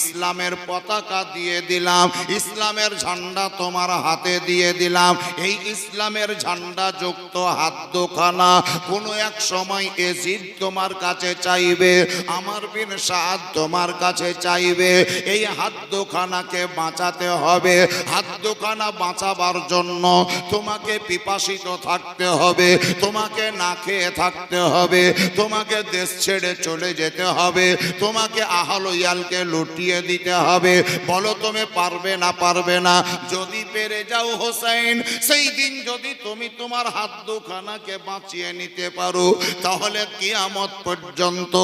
ইসলামের পতাকা দিয়ে দিলাম, ইসলামের ঝান্ডা তোমার হাতে দিয়ে দিলাম, এই ইসলামের ঝান্ডা যুক্ত হাত দোখানা কোনো এক সময় এজিদ তোমার কাছে চাইবে, আমার বিন সাদ তোমার কাছে চাইবে, এই হাত দোখানাকে বাঁচাতে হবে হাত দোখানা বাঁচাবার জন্য তোমাকে পিপাসিত থাকতে হবে, তোমাকে না খেয়ে থাকতে হবে, তোমাকে দেশ ছেড়ে চলে যেতে হবে, তোমাকে আহলইয়ালকে লুটিয়ে দিতে হবে। বলো তুমি পারবে না পারবে না। যদি পেরে যাও হোসেন সেই দিন যদি তুমি তোমার হাত দুখানাকে বাঁচিয়ে নিতে পারো, তাহলে কিয়ামত পর্যন্ত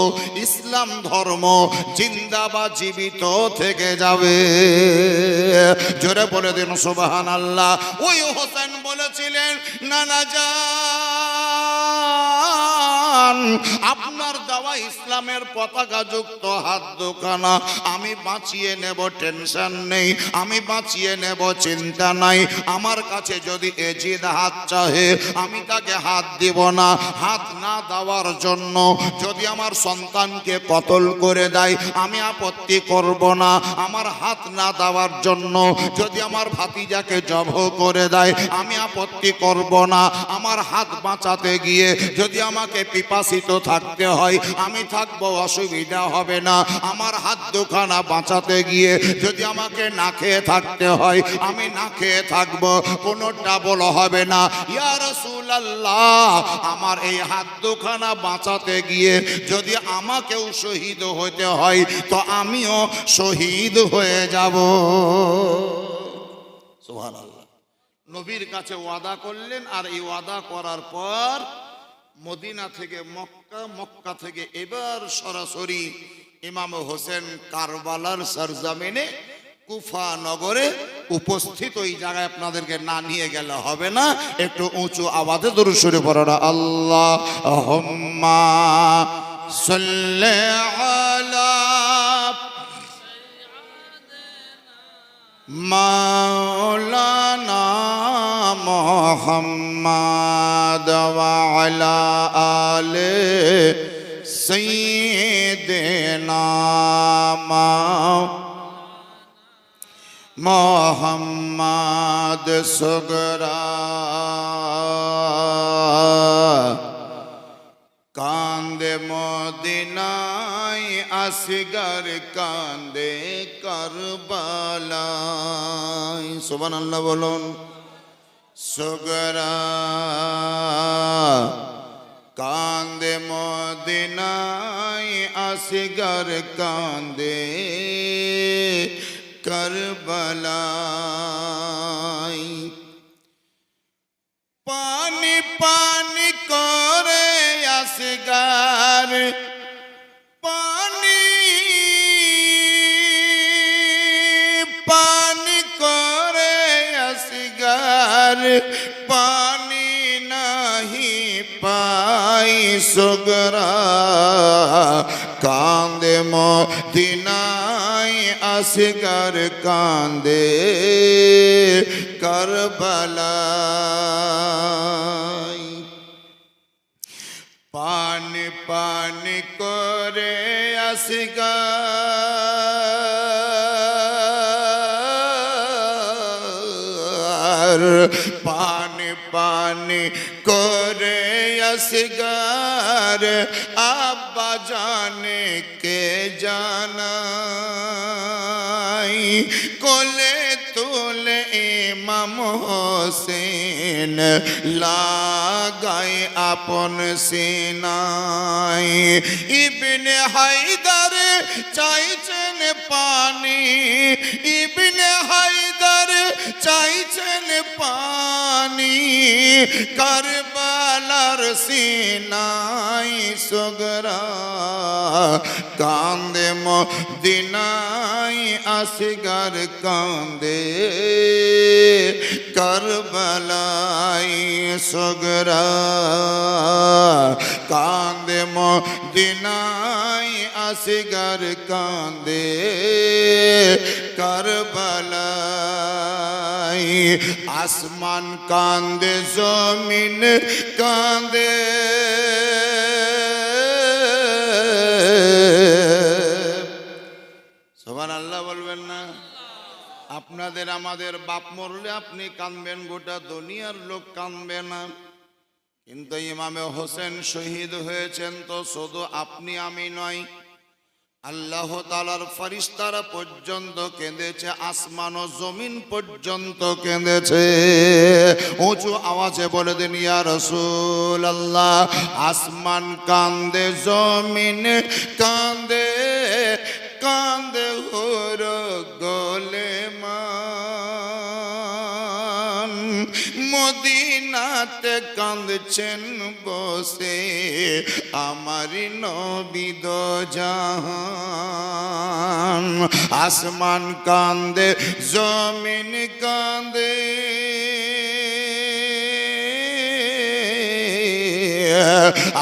ইসলাম ধর্ম জিন্দা বা জীবিত থেকে যাবে। জোরে বলে দিন সুবাহান আল্লাহ ওই হোসেন বলেছিলেন নানা যান আপনার দেওয়া ইসলামের পতাকা যুক্ত হাত দোকানা আমি বাঁচিয়ে নেব টেনশন নেই, আমি বাঁচিয়ে নেব চিন্তা নাই। আমার কাছে যদি এজিদ হাত চাহে, আমি তাকে হাত দিব না। হাত না দেওয়ার জন্য যদি আমার সন্তানকে কতল করে দেয়, আমি আপত্তি করব না। আমার হাত না দেওয়ার জন্য যদি আমার ভাতিজাকে জব করে দেয়, আমি আপত্তি করব না। আমার হাত বাঁচাতে গিয়ে যদি আমাকে পিপাসিত থাকতে হয়, আমি থাকব, অসুবিধা হবে না। আমার হাত দুখানা বাঁচাতে গিয়ে যদি আমাকে না খেয়ে থাকতে হয়, আমি না খেয়ে থাকব কোনো ডাবল হবে না। ইয়া রাসূলুল্লাহ, আমার এই হাত দুখানা বাঁচাতে গিয়ে যদি আমাকেও শহীদ হতে হয়, তো আমিও শহীদ হয়ে যাব। নবীর কাছে ওয়াদা করলেন, আর এই ওয়াদা করার পর মদিনা থেকে মক্কা মক্কা থেকে এবার সরাসরি ইমাম হোসেন কারবালার সরজামিনে কুফা নগরে উপস্থিত, ওই জায়গায় আপনাদেরকে না নিয়ে গেলে হবে না। একটু উঁচু আওয়াজে দূর সরে পড়া আল্লাহ হম্মা মোহাম্মদ আলে সাইয়্যিদ নাম মোহাম্মদ সুগরা কান্দে মদিনাই আসিগার কান্দে কারবালাই সোবান আল্লাহ বলুন সুগরা কান্দে মদিনাই আসগর কান্দে করবালাই পানি পানি করে আসগার পানি। পানি করে আসগার সুগরা কান্দে মদিনাই আসগার কান্দে করবলাই পানি পানি করে আসগার পানি পানি করে আসগার, আব্বা জানে কে জানাই। কোলে তোলে ইমাম হোসেন লাগাই আপন সিনাই। ইবনে হায়দার চাইছেন পানি, ইবনে হায়দার চাইছেন পানি। কারবালার সিনাই সগরা। কান্দে মদিনাই আসগার কান্দে কারবালাই সগরা। কান্দে মদিনাই আসগার কান্দে কারবালাই আসমান কান্দে জমিন কান্দে সোমান আল্লাহ বলবেন না? আপনাদের, আমাদের বাপ মরলে আপনি কাঁদবেন, গোটা দুনিয়ার লোক কাঁদবে না। কিন্তু ইমামে হোসেন শহীদ হয়েছেন তো শুধু আপনি, আমি নয়। আল্লাহ তালার ফারিস্তারা পর্যন্ত কেঁদেছে, আসমান ও জমিন পর্যন্ত কেঁদেছে। উঁচু আওয়াজে বলে দিন, ইয়া রসুল আল্লাহ আসমান কান্দে, জমিন কান্দে কান্দে হোর গলে মান মদিনাতে কাঁদছেন বসে। আমারি নবিদ জাহান। আসমান কান্দে জমিন কান্দে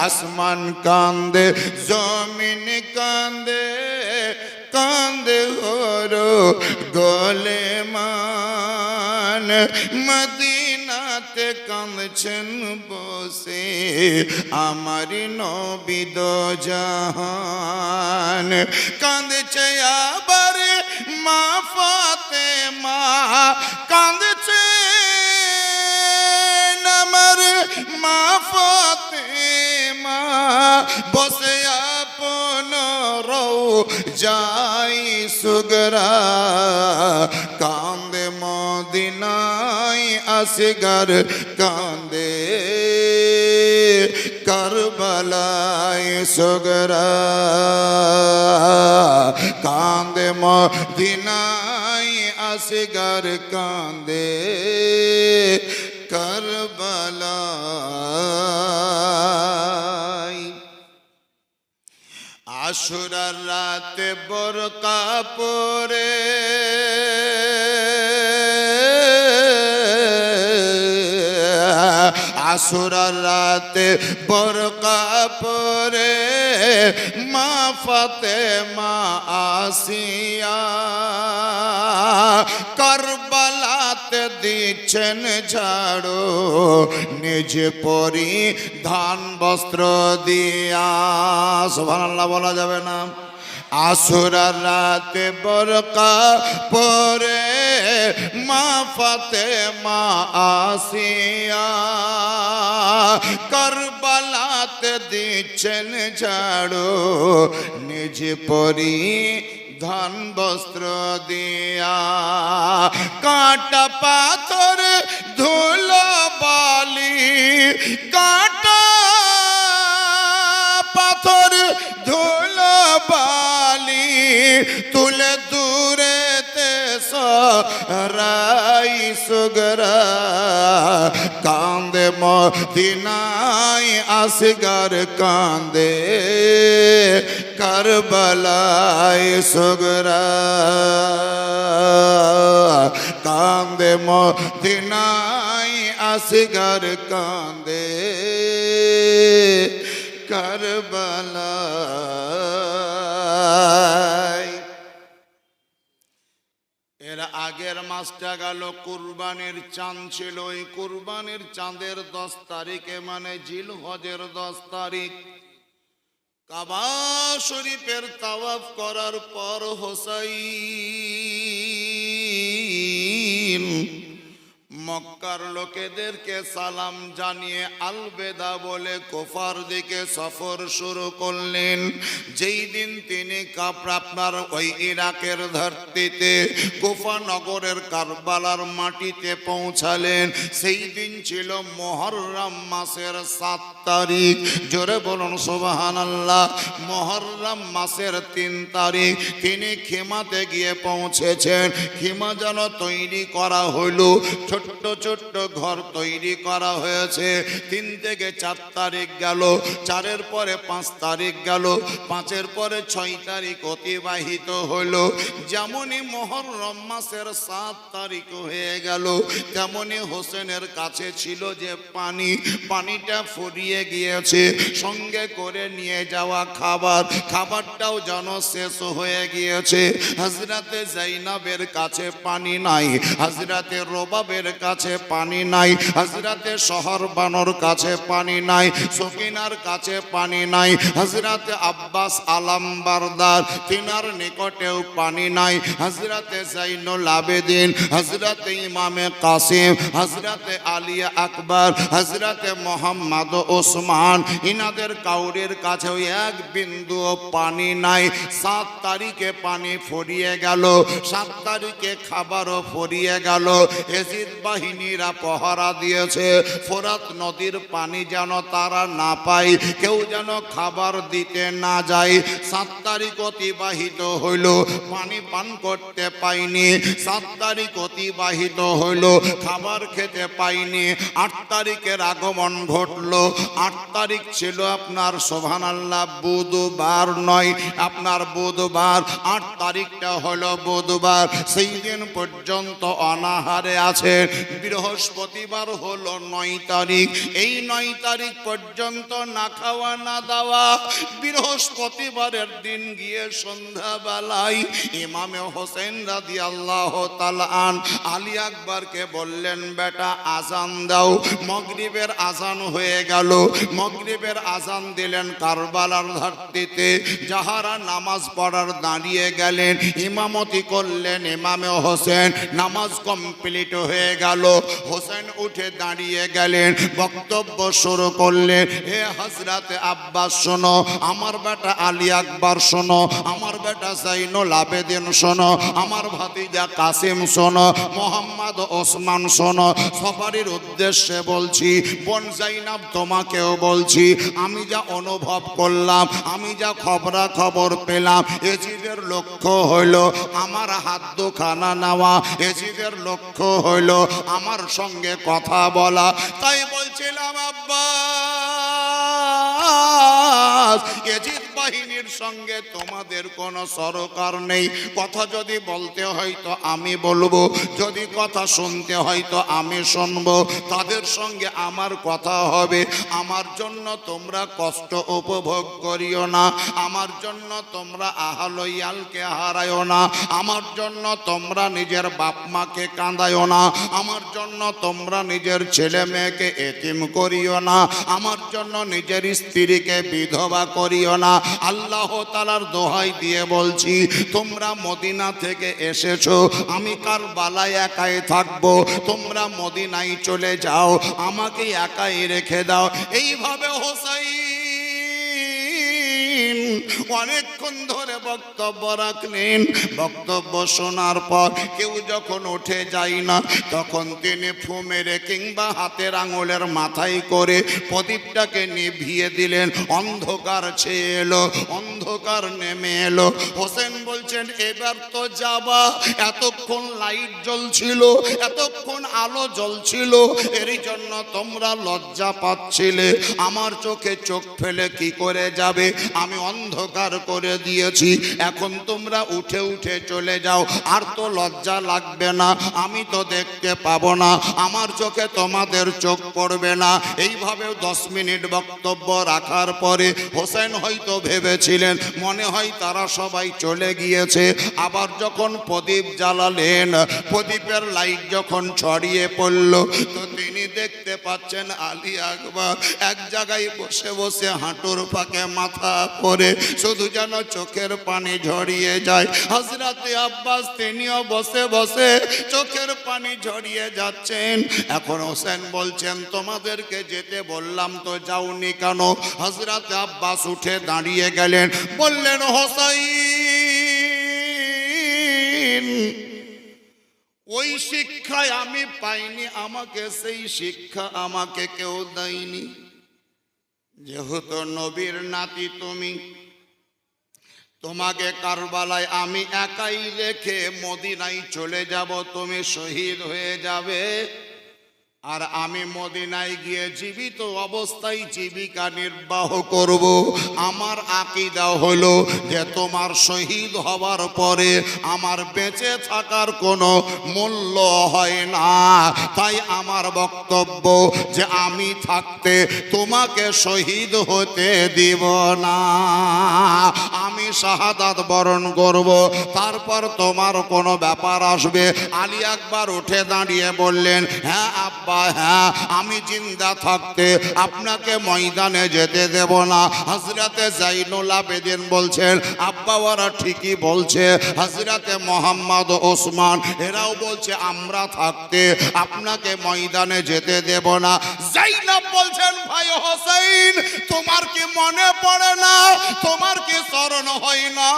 আসমান কান্দে জমিন কান্দে কান্দে হরো গলে মান। মদিনাতে কাঁদছেন বসে আমারি নবিদ জাহান। কাঁদছে আবার মা ফাতে মা কাঁদছে আমার মা ফাতে মা বসে রৌ যাই সুগরা কান্দে মদিনাই আসগর কান্দে করবলাই সুগরা কান্দে মদিনাই আসগর কান্দে করবলাই আশুরার রাতে বর কাপড়ে আসুরার রাতে বর কাপড়ে মা ফাতে মা আসিয়া করবলাতে দিচ্ছেন ঝাড়ো, নিজ পরি ধান বস্ত্র দিয়া। সোভানাল্লাহ বলা যাবে না। আসুরার রাতে বরকা পরে মা ফাতে মা আসিয়া করবলাতে দিচ্ছেন ঝাড়ো, নিজ পরি ধান বস্ত্র দিয়া কাঁটা পাথর ধুলো বালি কাটা পাথর ধুলো বালি তুলে দূরেতে রাই সুগরা কান্দে মদিনাই আসগার কান্দে করবলাই সুগরা। কান্দে মদিনাই আসগার কান্দে করবলাই মাসটা গেল, কুরবানির চাঁদ ছিল। ওই কুরবানির চাঁদের দশ তারিখে মানে জিল হজের দশ তারিখ। কাবা শরীফের তাওয়াফ করার পর হোসাইন মক্কার লোকেদেরকে সালাম জানিয়ে আলবেদা বলে কোফার দিকে সফর শুরু করলেন। যেই দিন তিনি আপনার ওই ইরাকের ধরতিতে কোফা নগরের কারবালার মাটিতে পৌঁছালেন। সেই দিন ছিল মহরম মাসের সাত তারিখ। জোরে বলুন সোবাহান আল্লাহ মহরম মাসের তিন তারিখ। তিনি খেমাতে গিয়ে পৌঁছেছেন। খেমা যেন তৈরি করা হলো ছোট্ট ছোট্ট ছোট্ট ঘর তৈরি করা হয়েছে। তিন থেকে চার তারিখ গেল, চারের পরে পাঁচ তারিখ গেল, পাঁচের পরে ছয় তারিখ অতিবাহিত হলো যেমনই মহরম মাসের সাত তারিখ হয়ে গেল তেমনি হোসেনের কাছে ছিল যে পানি, পানিটা ফুরিয়ে গিয়েছে। সঙ্গে করে নিয়ে যাওয়া খাবার, খাবারটাও যেন শেষ হয়ে গিয়েছে। হাজরাতে জাইনাবের কাছে পানি নাই হাজরাতে রবাবের কাছে পানি নাই। হজরতে শহর বানোর কাছে পানি নাই, সকিনার কাছে পানি নাই হজরতে আব্বাস আলম বারদার তিনার নিকটেও পানি নাই হজরতে জাইনুল আবেদিন হজরতে ইমামে কাসিম হজরতে আলিয়া আকবর হজরতে মোহাম্মদ ওসমান, ইনাদের কাউরের কাছেও এক বিন্দু পানি নাই। সাত তারিখে পানি ফরিয়ে গেল, সাত তারিখে খাবারও ফরিয়ে গেল। এজিদ বাহিনীরা পহরা দিয়েছে। ফোরাত নদীর পানি যেন তারা না পায়, কেউ যেন খাবার দিতে না যায়। সাত তারিখ অতিবাহিত হইল, পানি পান করতে পাইনি। সাত তারিখ অতিবাহিত হইল, খাবার খেতে পাইনি। আট তারিখের আগমন ঘটলো। আট তারিখ ছিল আপনার সোভান আল্লাহ বুধবার নয়, আপনার বুধবার। আট তারিখটা হলো বুধবার। সেই দিন পর্যন্ত অনাহারে আছে। বৃহস্পতিবার হলো নয় তারিখ। এই নয় তারিখ পর্যন্ত না খাওয়া, না দাওয়া। বৃহস্পতিবারের দিন গিয়ে সন্ধ্যাবেলায় ইমামে হোসেন রাদি আল্লাহ তালান আলী আকবরকে বললেন, বেটা, আজান দাও। মগরিবের আজান হয়ে গেল। মগরিবের আজান দিলেন কারবালার ধরতিতে যাহারা নামাজ পড়ার দাঁড়িয়ে গেলেন, ইমামতি করলেন ইমামে হোসেন। নামাজ কমপ্লিট হয়ে গেল। হোসেন উঠে দাঁড়িয়ে গেলেন, বক্তব্য শুরু করলেন হে হজরত আব্বাস, শোনো, আমার বেটা আলী আকবর, শোনো, আমার বেটা জাইনুল আবেদিন, শোনো, আমার ভাতিজা কাসিম, শোনো, মোহাম্মদ ওসমান, শোনো সবারই উদ্দেশ্যে বলছি, বোন জাইনাব তোমাকেও বলছি, আমি যা অনুভব করলাম, আমি যা খবরা খবর পেলাম, এজিদের লক্ষ্য হইল আমার হাত দুখানা নেওয়া, এজিদের লক্ষ্য হইল আমার সঙ্গে কথা বলা। তাই বলছিলাম, আব্বা, এজিদ বাহিনীর সঙ্গে তোমাদের কোনো সরকার নেই। কথা যদি বলতে হয়তো আমি বলব, যদি কথা শুনতে হয়তো আমি শুনব। তাদের সঙ্গে আমার কথা হবে। আমার জন্য তোমরা কষ্ট উপভোগ করিও না। আমার জন্য তোমরা আহালইয়ালকে হারায়ও না। আমার জন্য তোমরা নিজের বাপ মাকে কাঁদায়ও না। আমার জন্য তোমরা নিজের ছেলে মেয়েকে এতিম করিও না, আমার জন্য নিজের স্ত্রীকে বিধবা করিও না। আল্লাহ তালার দোহাই দিয়ে বলছি, তোমরা মদিনা থেকে এসেছ, আমি কার বালায় একাই থাকব, তোমরা মদিনায় চলে যাও, আমাকে একাই রেখে দাও। এইভাবে হোসাই অনেকক্ষণ ধরে বক্তব্য রাখলেন। বক্তব্য শোনার পর কেউ যখন উঠে যায় না, তখন তিনি ফু মেরে কিংবা হাতের আঙুলের মাথায় করে প্রদীপটাকে নিভিয়ে দিলেন। অন্ধকার ছেয়ে এলো, অন্ধকার নেমে এলো। হোসেন বলছেন, এবার তো যাবা। এতক্ষণ লাইট জ্বলছিল, এতক্ষণ আলো জ্বলছিল এরই জন্য তোমরা লজ্জা পাচ্ছিলে। আমার চোখে চোখ ফেলে কি করে যাবে? আমি অন্ধকার করে দিয়েছি। এখন তোমরা উঠে উঠে চলে যাও। আর তো লজ্জা লাগবে না, আমি তো দেখতে পাবো না। আমার চোখে তোমাদের চোখ পড়বে না। এইভাবে দশ মিনিট বক্তব্য রাখার পরে হোসেন হয়তো ভেবেছিলেন, মনে হয় তারা সবাই চলে গিয়েছে। আবার যখন প্রদীপ জ্বালালেন, প্রদীপের লাইট যখন ছড়িয়ে পড়ল, তো তিনি দেখতে পাচ্ছেন আলী আকবর এক জায়গায় বসে বসে হাঁটুর ফাঁকে মাথা পরে শুধু যেন চোখের পানি ঝরিয়ে যায়। হজরতে আব্বাস তিনিও বসে বসে চোখের পানি ঝরিয়ে যাচ্ছেন। এখন হোসেন বলছেন, তোমাদেরকে যেতে বললাম তো যাওনি কেন? হজরত আব্বাস উঠে দাঁড়িয়ে গেলেন, বললেন, হোসাইন, ওই শিক্ষায় আমি পাইনি, আমাকে সেই শিক্ষা আমাকে কেউ দেয়নি। যেহেতু নবীর নাতি তুমি তোমাকে কারবালায় আমি একাই রেখে মদিনায় চলে যাব তুমি শহীদ হয়ে যাবে। আর আমি মদিনায় গিয়ে জীবিত অবস্থায় জীবিকা নির্বাহ করব। আমার আকিদা হলো যে তোমার শহীদ হবার পরে আমার বেঁচে থাকার কোনো মূল্য হয় না। তাই আমার বক্তব্য যে আমি থাকতে তোমাকে শহীদ হতে দিব না। আমি শাহাদাত বরণ করব, তারপর তোমার কোনো ব্যাপার আসবে। আলী আকবার উঠে দাঁড়িয়ে বললেন হ্যাঁ আব্বা হ্যাঁ আমি জিন্দা থাকতে আপনাকে ময়দানে যেতে দেব না। হজরতে জাইনুল আবেদিন বলছেন, আব্বা ওরা ঠিকই বলছে হজরতে মোহাম্মদ ওসমান, এরাও বলছে, আমরা থাকতে আপনাকে ময়দানে যেতে দেব না। জাইনাব বলছেন, ভাই হোসেন, তোমার কি মনে পড়ে না? তোমার কি স্মরণ হয় না?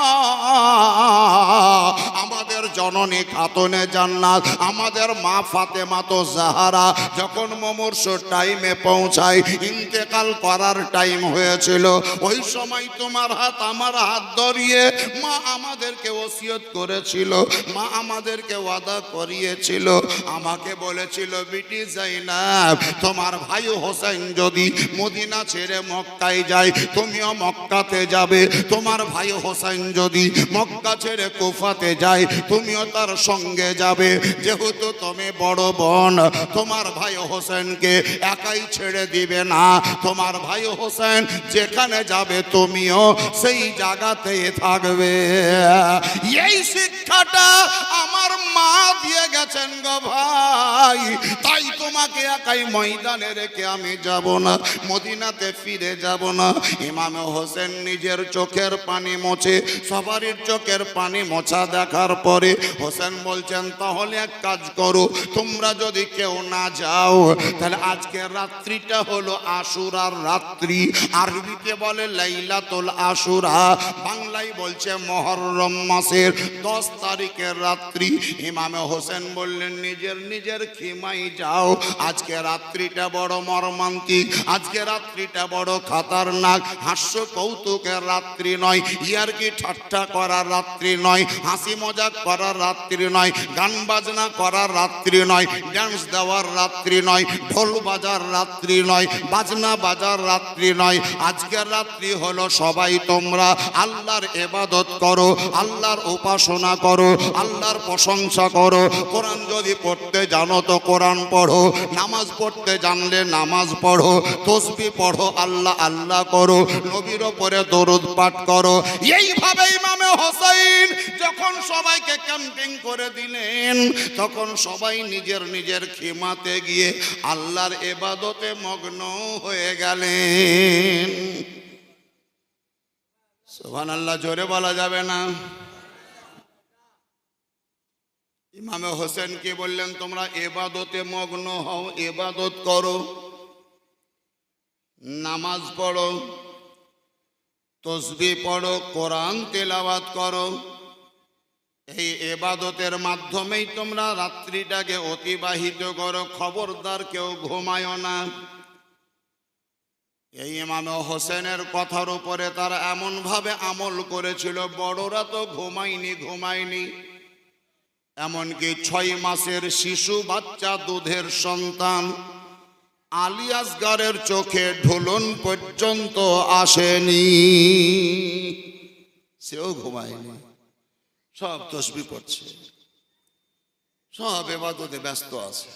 আমাদের জননী খাতুনে জান্নাত, আমাদের মা ফাতেমা তো জাহারা যখন মমর্ষ টাইমে পৌঁছায়, ইন্তেকাল করার টাইম হয়েছিল, ওই সময় তোমার হাত আমার হাত ধরিয়ে মা আমাদেরকে ওসিয়ত করেছিল, মা আমাদেরকে ওয়াদা করিয়েছিল। আমাকে বলেছিল, বিটি জাইনাব, তোমার ভাই হোসেন যদি মদিনা ছেড়ে মক্কায় যায়, তুমিও মক্কাতে যাবে। তোমার ভাই হোসেন যদি মক্কা ছেড়ে কুফাতে যায়, তুমিও তার সঙ্গে যাবে। যেহেতু তুমি বড় বোন, তোমার ভাই হোসেনকে একাই ছেড়ে দিবে না। তোমার ভাই হোসেন যেখানে যাবে তুমিও সেই জায়গাতে থাকবে। এই শিক্ষাটা আমার মা দিয়ে গেছেন গো ভাই। তাই তোমাকে একাই ময়দানে রেখে আমি যাব না, মদিনাতে ফিরে যাব না। ইমাম হোসেন নিজের চোখের পানি মোছে, সবারই চোখের পানি মোছা দেখার পরে হোসেন বলছেন, তাহলে এক কাজ করো, তোমরা যদি কেউ না যাও তাহলে আজকের রাত্রিটা হলো আশুরার রাত্রি। আরবিতে বলে লাইলাতুল আশুরা। বাংলায় বলছে মহরম মাসের দশ তারিখের রাত্রি। ইমামে হোসেন বললেন, নিজের নিজের খিমাই যাও। আজকে রাত্রিটা বড় মর্মান্তিক। আজকে রাত্রিটা বড় খাতারনাক। হাস্য কৌতুকের রাত্রি নয়। ইয়ার কি ঠাট্টা করার রাত্রি নয়? হাসি মজাক করার রাত্রি নয়। গান বাজনা করার রাত্রি নয়। ড্যান্স দেওয়ার রাত্রি নয়, ঢোল বাজার রাত্রি নয়, বাজনা বাজার রাত্রি নয়। আজকের রাত্রি হলো সবাই তোমরা আল্লাহর এবাদত করো, আল্লাহর উপাসনা করো, আল্লাহর প্রশংসা করো। কোরআন যদি পড়তে জানো তো কোরআন পড়ো, নামাজ পড়তে জানলে নামাজ পড়ো, তসবি পড়ো, আল্লাহ আল্লাহ করো, নবীর ওপরে দরুদ পাঠ করো। এইভাবে ইমামে হোসাইন যখন সবাইকে ক্যাম্পিং করে দিলেন, তখন সবাই নিজের নিজের খিমাতে গিয়ে আল্লাহর এবাদতে মগ্ন হয়ে গেলেন। সোহান আল্লাহ জোরে বলা যাবে না? ইমামে হোসেনকে বললেন, তোমরা এবাদতে মগ্ন হও, এবাদত করো, নামাজ পড়ো, তসবি পড়ো, কোরআন তেলাওয়াত করো এই এবাদতের মাধ্যমেই তোমরা রাত্রিটাকে অতিবাহিত করো, খবরদার কেউ ঘুমায় না। এই ইমামে হোসেনের কথার উপরে তারা এমনভাবে আমল করেছিল, বড়রা তো ঘুমায়নি ঘুমায়নি। এমনকি ছয় মাসের শিশু, বাচ্চা, দুধের সন্তান আলিয়াসগারের চোখে ঢুলন পর্যন্ত আসেনি। সেও ঘুমায়নি। সব তসবি পড়ছে। সব এবাদতে ব্যস্ত আছে।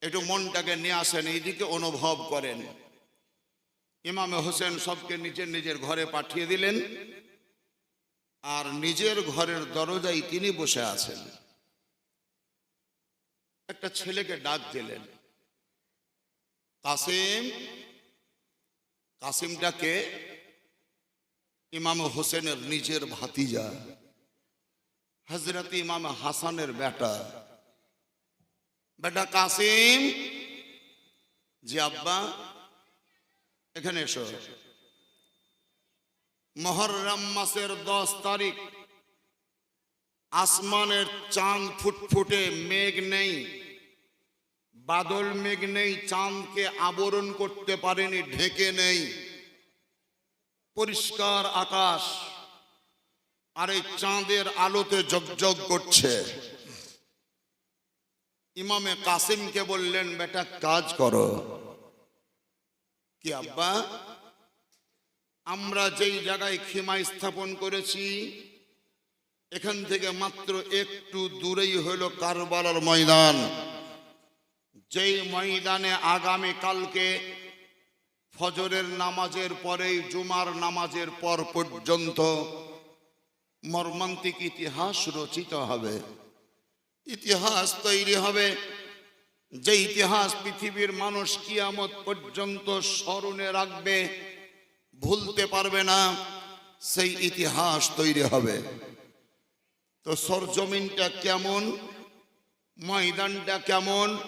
একটু মনটাকে নিয়ে আসেন, এইদিকে অনুভব করেন। ইমামে হোসেন সবকে নিজের নিজের ঘরে পাঠিয়ে দিলেন। আর নিজের ঘরের দরজায় তিনি বসে আছেন। একটা ছেলেকে ডাক দিলেন। কাসিম, কাসিমটাকে ইমাম হোসেনের নিজের ভাতিজা। হজরত ইমাম হাসানের বেটা। বেটা কাসিম, জি আব্বা, এখানে এসো। মহরম মাসের দশ তারিখ, আসমানের চাঁদ ফুটফুটে মেঘ নেই, বাদল মেঘ নেই, চাঁদকে আবরণ করতে পারেনি, ঢেকে নেই। পরিষ্কার আকাশ আর এই চাঁদের আলোতে জগজগ করছে। ইমামে কাসিমকে বললেন, বেটা, কাজ করো। কি আব্বা? আমরা যেই জায়গায় খিমা স্থাপন করেছি, এখান থেকে মাত্র একটু দূরেই হলো কারবালার ময়দান। যেই ময়দানে আগামী কালকে ফজরের নামাজের পরেই জুমার নামাজের পর পর্যন্ত মর্মান্তিক ইতিহাস রচিত হবে। ইতিহাস তৈরি হবে। যে ইতিহাস পৃথিবীর মানুষ কিয়ামত পর্যন্ত স্মরণে রাখবে, ভুলতে পারবে না, সেই ইতিহাস তৈরি হবে। তো সরজমিনটা কেমন? ময়দানটা কেমন?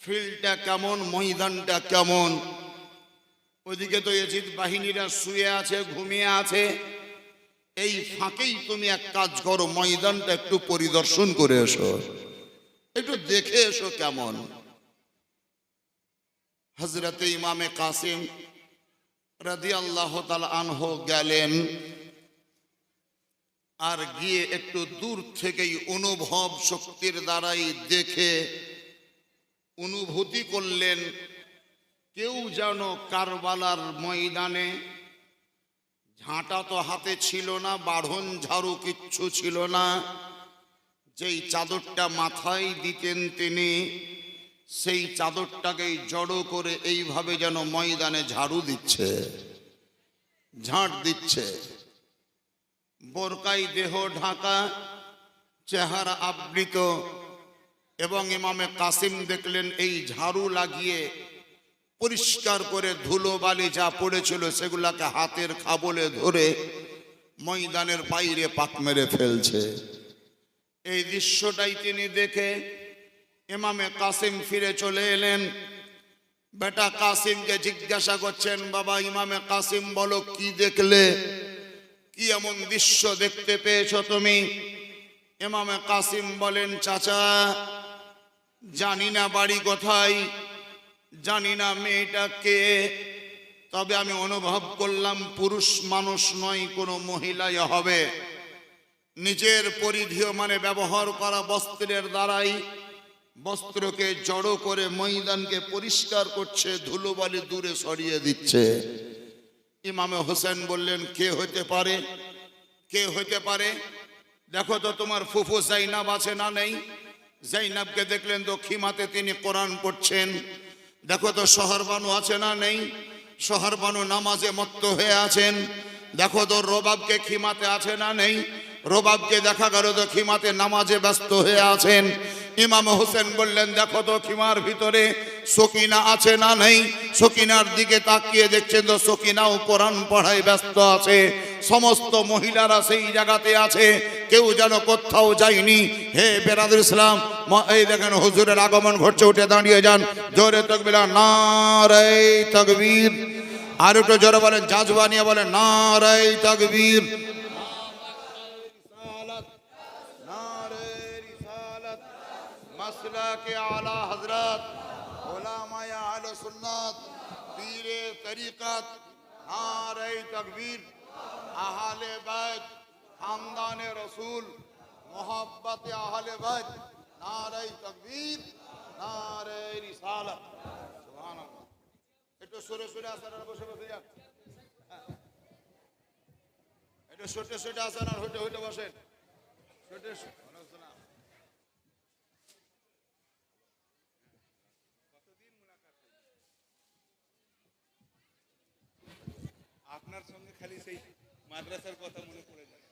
ফিল্ডটা কেমন? ময়দানটা কেমন? ওইদিকে তো এজিদ বাহিনীরা শুয়ে আছে, ঘুমিয়ে আছে। এই ফাঁকেই তুমি এক কাজ করো, ময়দানটা একটু পরিদর্শন করে এসো। একটু দেখে এসো কেমন। হজরতে ইমামে কাসিম রাদি আল্লাহ আনহ গেলেন আর গিয়ে একটু দূর থেকেই অনুভব শক্তির দ্বারাই দেখে অনুভূতি করলেন, কেউ যেন কারবালার ময়দানে ঝাঁটা তো হাতে ছিল না বাঢ়ন ঝাড়ু কিচ্ছু ছিল না। যেই চাদরটা মাথায় দিতেন তিনি, সেই চাদরটাকেই জড়ো করে এইভাবে যেন ময়দানে ঝাড়ু দিচ্ছে, ঝাঁট দিচ্ছে। বোরকাই দেহ ঢাকা, চেহারা আবৃত, এবং ইমামে কাসিম দেখলেন এই ঝাড়ু লাগিয়ে পরিষ্কার করে ধুলো, বালি যা পড়েছিল সেগুলাকে হাতের খাবলে ধরে ময়দানের বাইরে পাক মেরে ফেলছে। এই দৃশ্যটাই তিনি দেখে ইমামে কাসিম ফিরে চলে এলেন। বেটা কাসিমকে জিজ্ঞাসা করছেন, বাবা, ইমামে কাসিম, বলো কি দেখলে? কি এমন দৃশ্য দেখতে পেয়েছ তুমি? ইমামে কাসিম বলেন, চাচা, জানি না বাড়ি কোথায়। জানি না মেয়েটা কে তবে আমি অনুভব করলাম পুরুষ মানুষ নয়, কোনো মহিলাই হবে। নিজের পরিধেয় মানে ব্যবহার করা বস্ত্রের দ্বারাই বস্ত্রকে জড়ো করে ময়দানকে পরিষ্কার করছে, ধুলোবালি দূরে সরিয়ে দিচ্ছে। ইমামে হোসেন বললেন, কে হতে পারে? কে হতে পারে? দেখো তো তোমার ফুফু জাইনাব আছে না নেই? জাইনাবকে দেখলেন তো তিনি কোরআন পড়ছেন। দেখো তো শহর বানু আছে না নেই? শহর বানু নামাজে মত্ত হয়ে আছেন। দেখো তো রবাবকে খিমাতে আছে না নেই? রবাবকে দেখা গেল খিমাতে নামাজে ব্যস্ত হয়ে আছেন। ইমাম হোসেন বললেন, দেখো তো খিমার ভিতরে সকিনা আছে না নেই? সকিনার দিকে তাকিয়ে দেখছেন তো সকিনাও কোরআন পড়ায় ব্যস্ত আছে। সমস্ত মহিলারা সেই জায়গাতে আছে, কেউ যেন কোথাও যায়নি। হে বেরাদুল ইসলাম এই দেখেন হুজুরের আগমন ঘটছে, উঠে দাঁড়িয়ে যান। জোরে তকবিরা নারাই তকবীর। আর একটু জোরে বলেন জাজবা নিয়ে বলেন নারাই তকবীর। کے اعلیٰ حضرت علماء اہل سنت پیر طریقت نعرہ تکبیر اہل بیت خاندان رسول محبت اہل بیت نعرہ تکبیر نعرہ رسالت سبحان اللہ একটু সরে সরে আসার বসে বসে যান একটু ছোটে ছোটে আসার হইতে হইতে বসেন ছোটে খালি সেই মাদ্রাসার কথা মনে পড়ে যায়।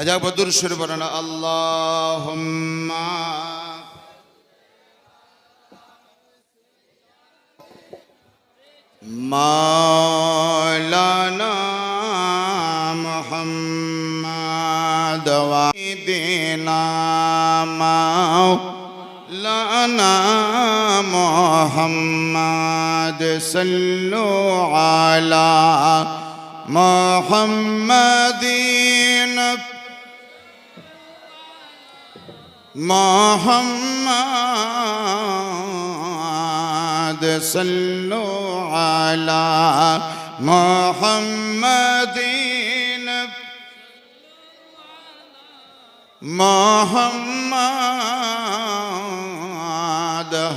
আজাবদুর সুর বরানা আল্লাহ মালানা মোহাম্মদ দোয়া দিনা লানা মোহাম্মদ সল্লু আলা মোহাম্মদিন মোহাম্মদ সল্লু আলা মোহাম্মদিন محمد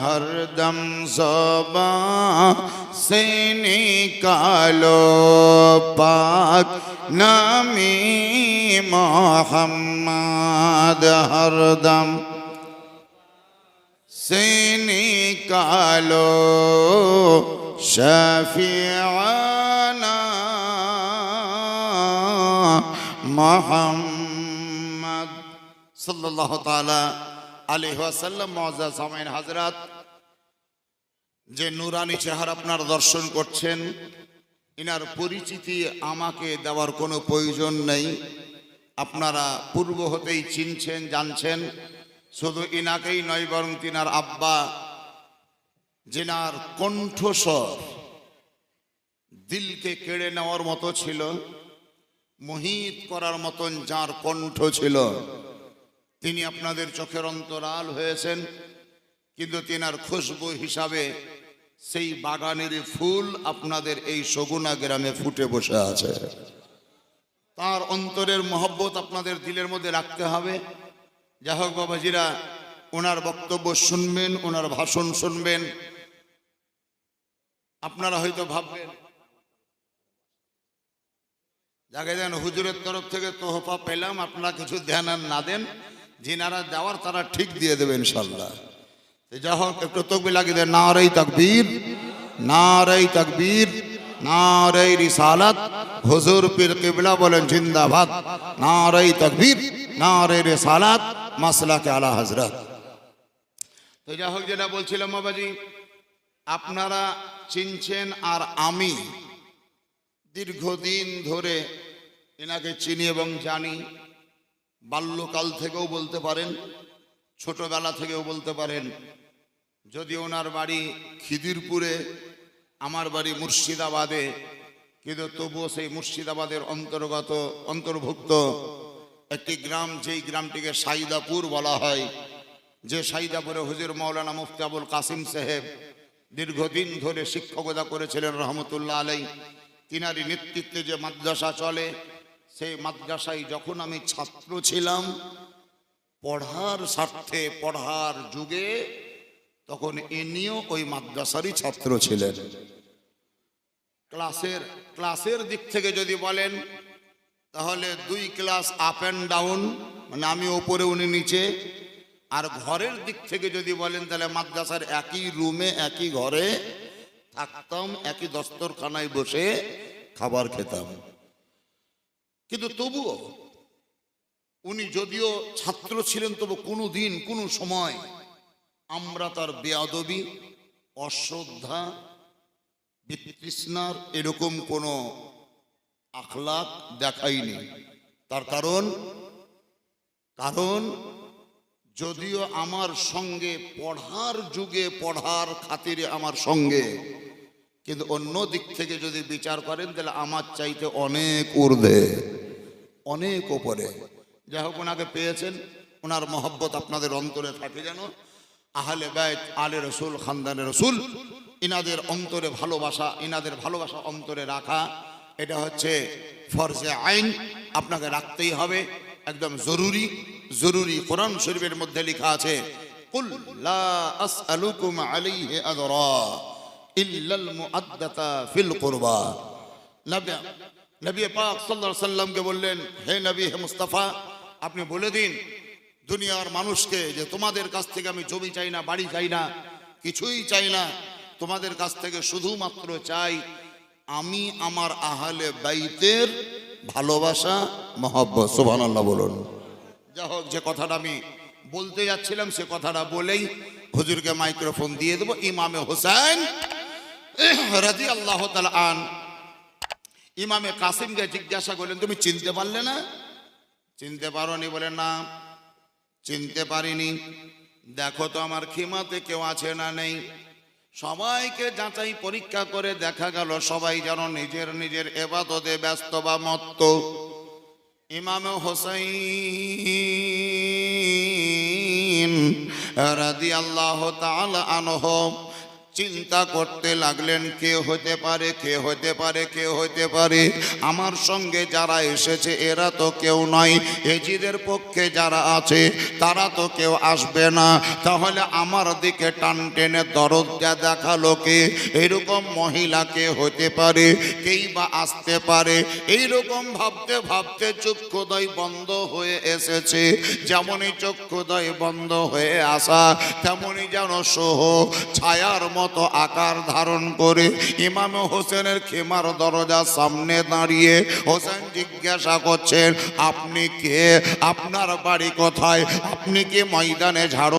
ہر دم زبا سے نکالو پاک نامی محمد ہر دم سے نکالو شفیعنا محمد সাল্লাহ তালা আলী ওয়াসাল্লাম মজা সামাইন হাজরাত, যে নুরানি চেহারা আপনার দর্শন করছেন, ইনার পরিচিতি আমাকে দেওয়ার কোনো প্রয়োজন নেই। আপনারা পূর্ব হতেই চিনছেন, জানছেন, শুধু ইনাকেই নয়, বরং তিনার আব্বা, যেনার কণ্ঠস্বর দিলকে কেড়ে নেওয়ার মতো ছিল, মোহিত করার মতন যার কণ্ঠ ছিল। তিনি আপনাদের চোখের অন্তরাল হয়েছেন, কিন্তু তিনার খুশবু হিসাবে সেই বাগানের ফুল আপনাদের এই সগুনা গ্রামে ফুটে বসে আছে। তার অন্তরের মহব্বত আপনাদের দিলের মধ্যে রাখতে হবে। যাই হোক বাবাজিরা, ওনার বক্তব্য শুনবেন, ওনার ভাষণ শুনবেন। আপনারা হয়তো ভাববেন যাকে দেন হুজুরের তরফ থেকে তোহফা পেলাম, আপনারা কিছু ধ্যান আর না দেন। যিনারা দেওয়ার তারা ঠিক দিয়ে দেবে ইনশাল্লাহ। যা হোক, একটু তকবি লাগিয়ে দেন, নারাই তাকবীর নারাই তাকবীর, নারাই রিসালাত। হুজুর পীর কিবলা বলেন, জিন্দাবাদ। নারাই তাকবীর, নারাই রিসালাত, মাসলাকে আলা হযরত। তো যা হোক, যেটা বলছিলাম বাবাজি, আপনারা চিনছেন আর আমি দীর্ঘদিন ধরে এনাকে চিনি এবং জানি। বাল্যকাল থেকেও বলতে পারেন, ছোটবেলা থেকেও বলতে পারেন, যদি ওনার বাড়ি খিদিরপুরে, আমার বাড়ি মুর্শিদাবাদে, কিন্তু তবুও সেই মুর্শিদাবাদের অন্তর্গত, অন্তর্ভুক্ত একটি গ্রাম, যেই গ্রামটিকে সাইদাপুর বলা হয়, যে সাইদাপুরে হুজুর মৌলানা মুফতি আবুল কাসিম সাহেব দীর্ঘদিন ধরে শিক্ষকতা করেছিলেন রহমতুল্লাহ আলাই তিনারি নেতৃত্বে যে মাদ্রাসা চলে সেই মাদ্রাসায় যখন আমি ছাত্র ছিলাম, পড়ার স্বার্থে, পড়ার যুগে তখন ইনিও ওই মাদ্রাসারই ছাত্র ছিলেন। ক্লাসের ক্লাসের দিক থেকে যদি বলেন, তাহলে দুই ক্লাস আপ অ্যান্ড ডাউন মানে আমি ওপরে, উনি নিচে। আর ঘরের দিক থেকে যদি বলেন, তাহলে মাদ্রাসার একই রুমে, একই ঘরে থাকতাম, একই দস্তরখানায় বসে খাবার খেতাম। কিন্তু তবুও উনি যদিও ছাত্র ছিলেন, তবু কোনো দিন, কোনো সময় আমরা তার বেয়াদবি, অশ্রদ্ধা, বিতৃষ্ণার এরকম কোনো আখলাক দেখাইনি। তার কারণ কারণ যদিও আমার সঙ্গে পড়ার যুগে, পড়ার খাতিরে আমার সঙ্গে, কিন্তু অন্য দিক থেকে যদি বিচার করেন, তাহলে আমার চাইতে অনেক ঊর্ধ্বে। অনেক ওপরে। যাই হোক ওনাকে পেয়েছেন। ওনার মহব্বত আপনাদের অন্তরে থাকে যেন। আহলে বাইত, আলে রসুল, খানদানে রসুল, ইনাদের অন্তরে ভালোবাসা, ইনাদের ভালোবাসা অন্তরে রাখা, এটা হচ্ছে ফরজে আইন। আপনাকে রাখতেই হবে, একদম জরুরি। জরুরি কোরআন শরীফের মধ্যে লেখা আছে কুরবা। নবী পাক আলাইহি সাল্লামকে বললেন, হে নবী, হে মুস্তাফা, আপনি বলে দিন, দুনিয়ার মানুষকে যে তোমাদের কাছ থেকে আমি জমি চাই না, বাড়ি চাই না, কিছুই চাই না, তোমাদের কাছ থেকে শুধুমাত্র চাই আমি আমার আহলে বাইতের ভালোবাসা, মহব্বত। সুবহানাল্লাহ বলুন। যা হোক, যে কথাটা আমি বলতে যাচ্ছিলাম, সে কথাটা বলেই হুজুরকে মাইক্রোফোন দিয়ে দেবো, ইমামে হোসেন রাজি আল্লাহ আন ইমামে কাসিমকে জিজ্ঞাসা করলেন, তুমি চিনতে পারলে না? চিনতে পারোনি। বলে না, চিনতে পারিনি। দেখো তো আমার খিমাতে কেউ আছে না নেই। সবাইকে যাচাই পরীক্ষা করে দেখা গেল, সবাই যেন নিজের নিজের এবাদতে ব্যস্ত বা মত্ত। ইমাম হোসাইন রাদি আল্লাহ আনহ চিন্তা করতে লাগলেন, কে হতে পারে, কে হতে পারে, কে হতে পারে? আমার সঙ্গে যারা এসেছে, এরা তো কেউ নয়। এজিদের পক্ষে যারা আছে, তারা তো কেউ আসবে না। তাহলে আমার দিকে টান টেনে দরদ যা দেখাল কে? এরকম মহিলাকে হতে পারে? কেই বা আসতে পারে? এইরকম ভাবতে ভাবতে চক্ষুদয় বন্ধ হয়ে এসেছে। যেমনই চক্ষুদয় বন্ধ হয়ে আসা, তেমনই যেন সহ, ছায়ার মতো আকার ধারণ করে ইমাম হোসেনের খেমার দরজার সামনে দাঁড়িয়ে হোসেন জিজ্ঞাসা করছেন, আপনি কে? আপনার বাড়ি কোথায়? আপনি কি ময়দানে ঝাড়ু